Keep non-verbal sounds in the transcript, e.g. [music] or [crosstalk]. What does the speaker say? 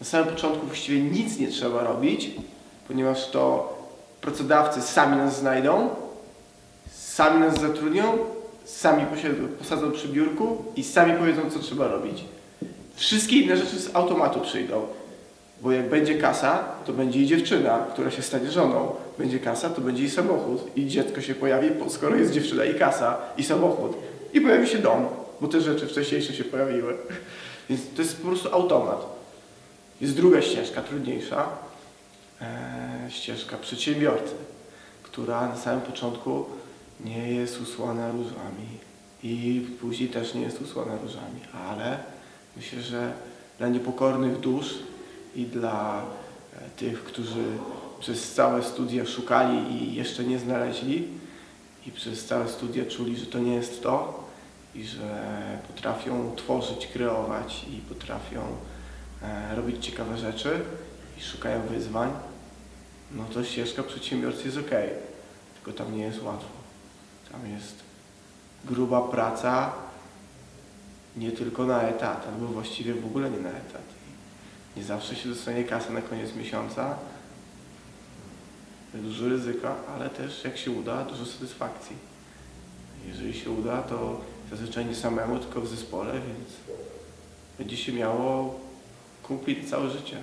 Na samym początku właściwie nic nie trzeba robić, ponieważ to pracodawcy sami nas znajdą, sami nas zatrudnią, sami posadzą przy biurku i sami powiedzą, co trzeba robić. Wszystkie inne rzeczy z automatu przyjdą. Bo jak będzie kasa, to będzie i dziewczyna, która się stanie żoną. Będzie kasa, to będzie i samochód. I dziecko się pojawi, skoro jest dziewczyna i kasa, i samochód. I pojawi się dom, bo te rzeczy wcześniejsze się pojawiły. [laughs] Więc to jest po prostu automat. Jest druga ścieżka, trudniejsza. E, ścieżka przedsiębiorcy, która na samym początku nie jest usłana różami. I później też nie jest usłana różami. Ale myślę, że dla niepokornych dusz i dla e, tych, którzy przez całe studia szukali i jeszcze nie znaleźli i przez całe studia czuli, że to nie jest to i że potrafią tworzyć, kreować i potrafią robić ciekawe rzeczy i szukają wyzwań, no to ścieżka przedsiębiorcy jest ok. Tylko tam nie jest łatwo. Tam jest gruba praca, nie tylko na etat, albo właściwie w ogóle nie na etat. Nie zawsze się dostanie kasę na koniec miesiąca. Dużo ryzyka, ale też jak się uda, dużo satysfakcji. Jeżeli się uda, to zazwyczaj nie samemu, tylko w zespole, więc będzie się miało kumpli całe życie.